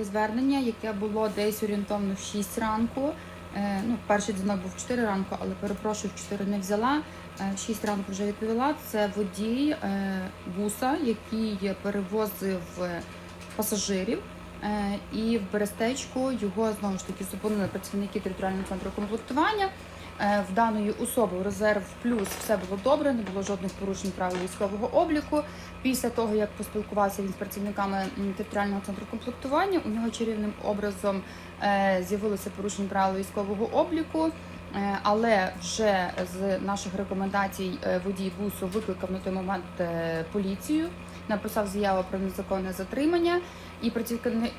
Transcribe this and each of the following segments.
Звернення, яке було десь орієнтовно в 6 ранку. Е, Ну, перший дзвінок був в 4 ранку, але перепрошую, в 4 не взяла. Е, В 6 ранку вже відповіла. Це водій е, буса, який перевозив е, пасажирів. Е, І в Берестечку його знову ж таки зупинили працівники територіального центру комплектування. Е, В даної особи резерв плюс все було добре, не було жодних порушень правил військового обліку. Після того, як поспілкувався він з працівниками територіального центру комплектування, у нього чарівним образом е, з'явилося порушення правил військового обліку. Е, Але вже з наших рекомендацій водій бусу викликав на той момент поліцію, написав заяву про незаконне затримання, і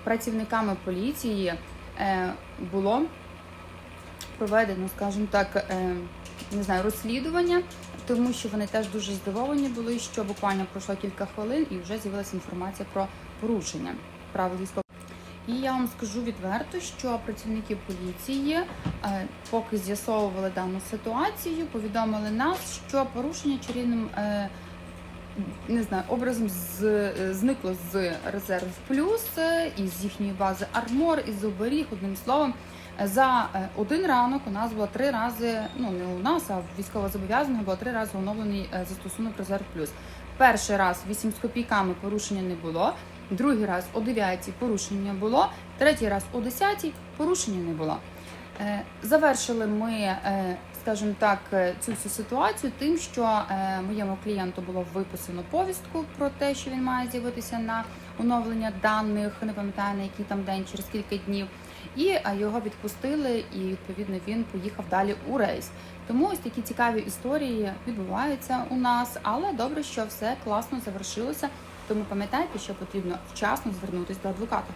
працівниками поліції було проведено, скажімо так, е, не знаю, розслідування, тому що вони теж дуже здивовані були, що буквально пройшло кілька хвилин і вже з'явилася інформація про порушення правил військового. І я вам скажу відверто, що працівники поліції, е, поки з'ясовували дану ситуацію, повідомили нас, що порушення чарівним е, не знаю, образом з, зникло з резерв плюс е, із їхньої бази Армор, із оберіг, одним словом. За е, один ранок у нас було три рази, ну не у нас, а військовозобов'язаного було три рази оновлений е, застосунок Резерв Плюс. Перший раз 8 з копійками порушення не було, другий раз о 9 порушення було, третій раз о 10 порушення не було. Е, Завершили ми, скажімо так, е, цю всю ситуацію тим, що е, моєму клієнту було виписано повістку про те, що він має з'явитися на оновлення даних, не пам'ятаю на який там день, через кілька днів. І е, його відпустили, і відповідно він поїхав далі у рейс. Тому ось такі цікаві історії відбуваються у нас, але добре, що все класно завершилося. Тому пам'ятайте, що потрібно вчасно звернутися до адвоката.